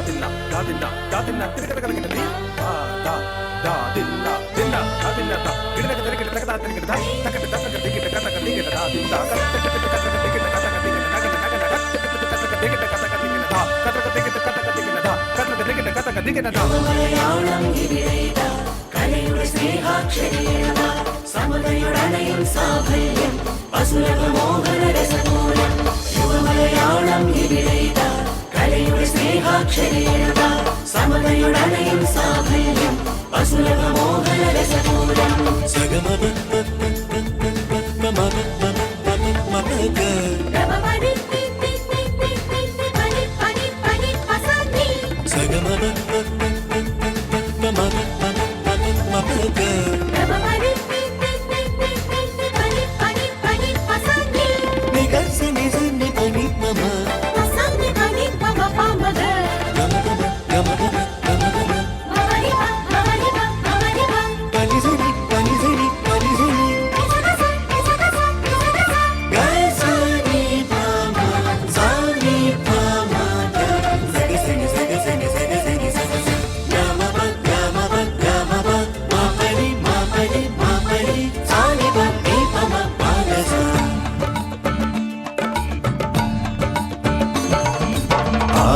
ദിന്ന തിരക്കട കടക്കിട the ആ ദാ ദാ ദിന്ന ദിന്ന ആ ദിന്ന ദാ കിടക തിരക്കിട തകതാ തിരക്കിട ദാ തകട തകട കട കട തിരക്കിട ദാ ദിന്ന കടക കട കടക കട കട തിരക്കിട കടക കട കട തിരക്കിട ദാ കടക കട കട തിരക്കിട ദാ കടക കട കട തിരക്കിട ദാ മലയാളം ഇവിടെയിത കലയുടെ സ്നേഹാക്ഷരീണത സമതയുടനയും സാഫല്യം അസുലഭ മോഹന രസമൂലം യുവമലയാളം ഇവിടെയിത കലയുടെ സ്നേഹാക്ഷരീണത സമതയുടനയും സാഫല്യം അസുലഭ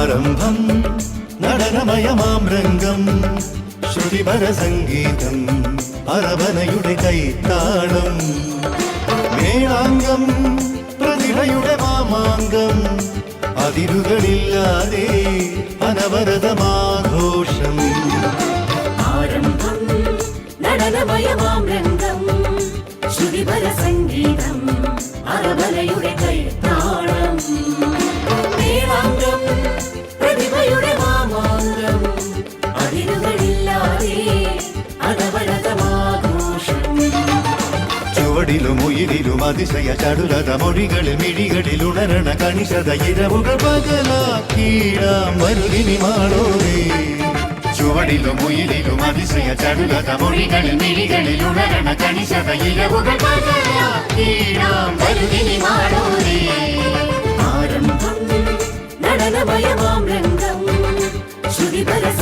ആരംഭം നടനമയമാം രംഗം ശ്രുതിപര സംഗീതം അരവനയുടെ കൈത്താളം മേളാംഗം പ്രതിഭയുടെ മാമാങ്കം അതിരുകളില്ലാതെ അനവരതമാഘോഷം. ആരംഭം നടനമയമാം രംഗം ശ്രുതിപര സംഗീതം അരവനയുടെ കൈത്താളം. ചുവടിലും ഉയിരിലും അതിശയ ചടുലത മൊഴികളിൽ മിഴികളിൽ ഉണരണ കണിശത ഇരവുകൾ പകലാക്കീടാം വരുതിനി മാളോരേ. ചുവടിലും ഉയിരിലും അതിശയ ചടുലത മൊഴികളിൽ മിഴികളിൽ ഉണരണ കണിശത ഇരവുകൾ പകലാക്കീടാം വരുതിനി മാളോരേ. ആരംഭം നടനമയമാം രംഗം. ശ്രുതിപര സംഗീതം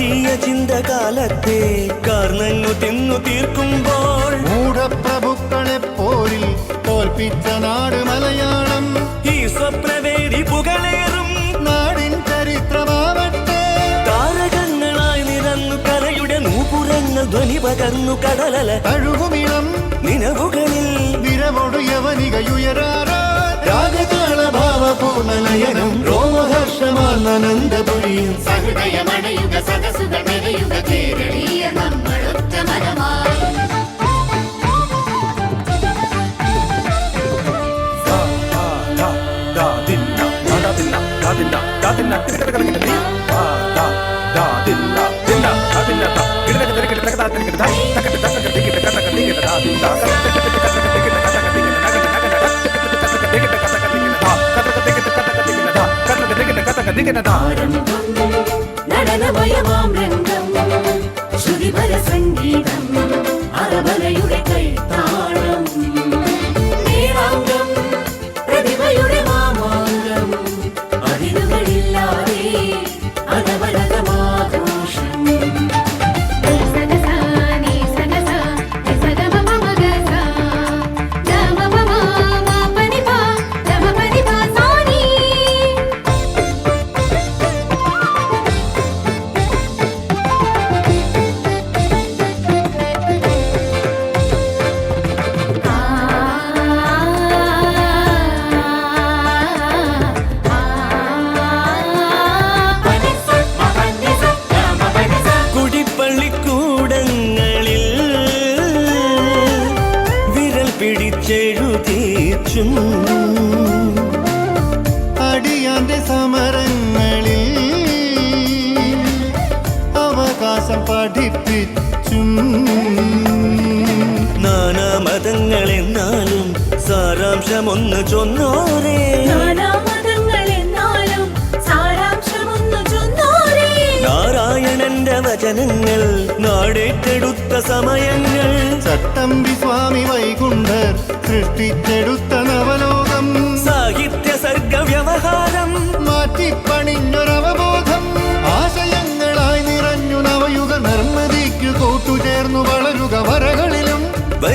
ജാതീയ ചിന്തകാലത്തെ കർണങ്ങു തിന്നു തീർക്കുമ്പോൾ മൂടപ്രഭുക്കളെ പോരിൽ തോൽപ്പിച്ച നാട് മലയാളം. ഈ സ്വപ്നവേദി പുകളേറും നാടിൻ ചരിത്രമാവട്ടെ. താരകങ്ങളായി നിരന്നു കലയുടെ നൂപുരങ്ങൾ ധ്വനി പകർന്നു കടലല. തഴുകുമിളം നിലവുകളിൽ വിരവൊടു യവനികയുയരാറാ രാഗതാള ഭാവപൂർണനയനം രോമഹർഷമാനന്ദപുരിയും സഹൃദയമണയുക സദസുകൾ നിറയുക കേരളീയ നമ്മളൊറ്റ മനമായി Da da നടനമയമാം രംഗം ശ്രുതിപര സംഗീതം അറബലയുടെ കൈത്താളം. ചൊന്നോരേ. നാനാമതങ്ങൾ എന്നാലും സാരാംശമൊന്ന് ചൊന്നോരേ. നാരായണന്റെ വചനങ്ങൾ നാടേറ്റെടുത്ത സമയങ്ങൾ. ചട്ടമ്പി സ്വാമി വൈകുണ്ഠർ സൃഷ്ടിച്ചെടുത്ത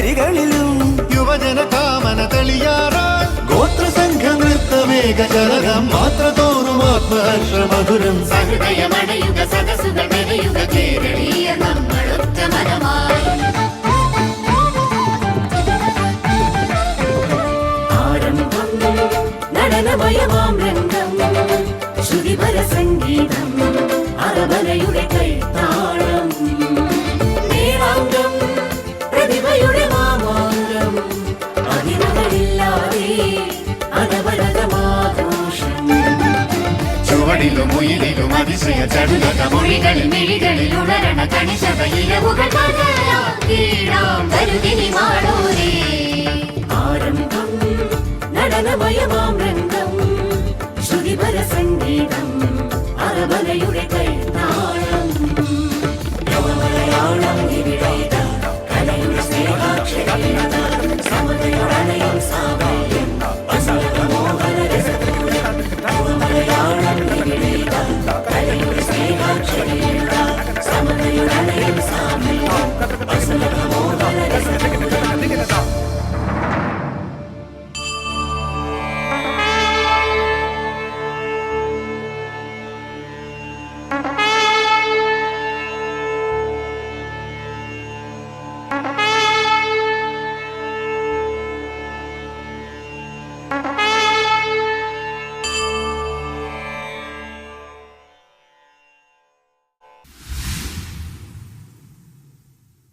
വരികളിലും യുവജന കാമന തെളിയാറാൻ നൃത്ത നൃത്തമേക ചലകം മാത്ര തോറും ആത്മഹർഷ മധുരം. സഹൃദയമണയുക സദസുകൾ മെനയുക കേരളീയ നമ്മളൊറ്റ നടനമയമാം രംഗം ശ്രുതിപര സംഗീതം അറബലയുടെ കൈത്താളം കടലിലും ഉയിരിലും അതിശയ ചടുലത മൊഴികളിൽ മിഴികളിൽ ഉണരണ കണിശത ഇലവുകൾ കരുതിനി മാടൂരേ. ആരംഭം നടനമയമാം രംഗം ശ്രുതിപര സംഗീതം അറബലയുടെ കൈത്താളം. മലയാളം